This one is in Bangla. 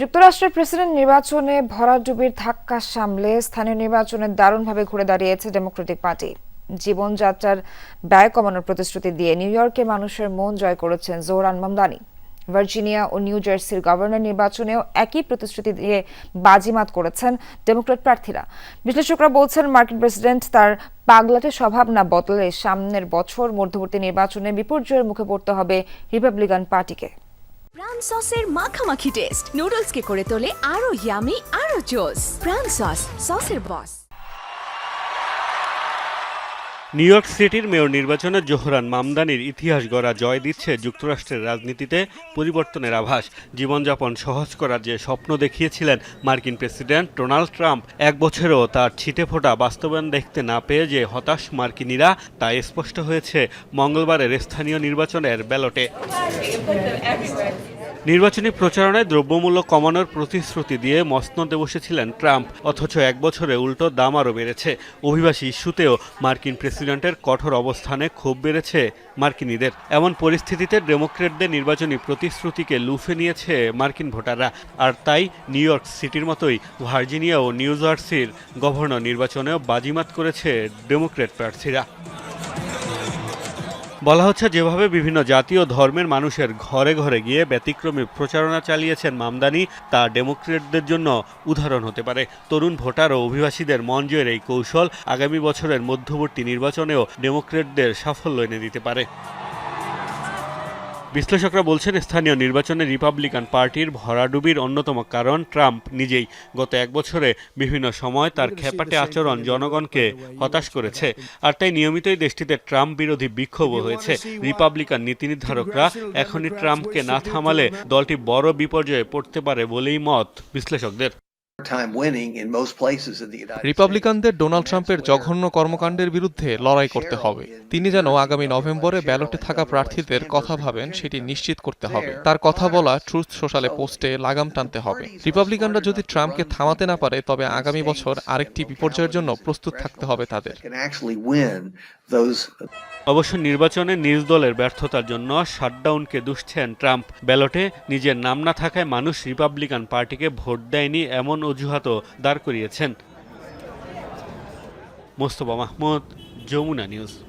যুক্তরাষ্ট্রের প্রেসিডেন্ট নির্বাচনে ভরাডুবির ধাক্কা সামলে স্থানীয় নির্বাচনে দারুণভাবে ঘুরে দাঁড়িয়েছে ডেমোক্রেটিক পার্টি। জীবনযাত্রার ব্যয় কমানোর প্রতিশ্রুতি দিয়ে নিউ ইয়র্কে মানুষের মন জয় করেছেন জোহরান মামদানি। ভার্জিনিয়া ও নিউ জার্সির গভর্নর নির্বাচনেও একই প্রতিশ্রুতি দিয়ে বাজিমাত করেছেন ডেমোক্রেট প্রার্থীরা। বিশ্লেষকরা বলছেন, মার্কিন প্রেসিডেন্ট তার পাগলাটে স্বভাব না বদলে সামনের বছর মধ্যবর্তী নির্বাচনে বিপর্যয়ের মুখে পড়তে হবে রিপাবলিকান পার্টিকে। প্রাণ সসের মাখামাখি টেস্ট নুডলসকে করে তোলে আরও ইয়ামি আরও জোস প্রাণ সস সসের বস নিউ ইয়র্ক সিটির মেয়র নির্বাচনে জোহরান মামদানির ইতিহাস গড়া জয় দিচ্ছে যুক্তরাষ্ট্রের রাজনীতিতে পরিবর্তনের আভাস। জীবনযাপন সহজ করার যে স্বপ্ন দেখিয়েছিলেন মার্কিন প্রেসিডেন্ট ডোনাল্ড ট্রাম্প, এক বছরেও তার ছিটে ফোটা বাস্তবায়ন দেখতে না পেয়ে যে হতাশ মার্কিনীরা, তা স্পষ্ট হয়েছে মঙ্গলবারের স্থানীয় নির্বাচনের ব্যালটে। নির্বাচনী প্রচারণায় দ্রব্যমূল্য কমানোর প্রতিশ্রুতি দিয়ে মসনদে বসেছিলেন ট্রাম্প, অথচ এক বছরে উল্টো দাম আরও বেড়েছে। অভিবাসী ইস্যুতেও মার্কিন প্রেসিডেন্টের কঠোর অবস্থানে ক্ষোভ বেড়েছে মার্কিনীদের। এমন পরিস্থিতিতে ডেমোক্রেটদের নির্বাচনী প্রতিশ্রুতিকে লুফে নিয়েছে মার্কিন ভোটাররা। আর তাই নিউ ইয়র্ক সিটির মতোই ভার্জিনিয়া ও নিউ জার্সির গভর্নর নির্বাচনেও বাজিমাত করেছে ডেমোক্রেট প্রার্থীরা। বলা হচ্ছে যেভাবে বিভিন্ন জাতীয় ধর্মের মানুষের ঘরে ঘরে গিয়ে ব্যতিক্রমী প্রচারণা চালিয়েছেন মামদানি, তা ডেমোক্রেটদের জন্য উদাহরণ হতে পারে। তরুণ ভোটার ও অভিবাসীদের মন জয়ের এই কৌশল আগামী বছরের মধ্যবর্তী নির্বাচনেও ডেমোক্রেটদের সাফল্য এনে দিতে পারে। বিশ্লেষকরা বলছেন, স্থানীয় নির্বাচনে রিপাবলিকান পার্টির ভরাডুবির অন্যতম কারণ ট্রাম্প নিজেই। গত এক বছরে বিভিন্ন সময় তার খেপাটে আচরণ জনগণকে হতাশ করেছে আর তাই নিয়মিতই দেশটিতে ট্রাম্প বিরোধী বিক্ষোভও হয়েছে। রিপাবলিকান নীতি নির্ধারকরা এখনই ট্রাম্পকে না থামালে দলটি বড় বিপর্যয়ে পড়তে পারে বলেই মত বিশ্লেষকদের। রিপাবলিকানদের ডোনাল্ড ট্রাম্পের জঘন্য কর্মকাণ্ডের বিরুদ্ধে লড়াই করতে হবে। তিনি যেন আগামী নভেম্বরে ব্যালটে থাকা প্রার্থীদের কথা ভাবেন সেটি নিশ্চিত করতে হবে। তার কথা বলা ট্রুথ সোশ্যালে পোস্টে লাগাম টানতে হবে। রিপাবলিকানরা যদি ট্রাম্পকে থামাতে না পারে তবে আগামী বছর আরেকটি বিপর্যয়ের জন্য প্রস্তুত থাকতে হবে তাদের। অবশ্য নির্বাচনে নিজ দলের ব্যর্থতার জন্য শাটডাউনকে দুষছেন ট্রাম্প। ব্যালটে নিজের নাম না থাকায় মানুষ রিপাবলিকান পার্টিকে ভোট দেয়নি এমন অজুহাতও দাঁড় করিয়েছেন। মোস্তফা মাহমুদ, যমুনা নিউজ।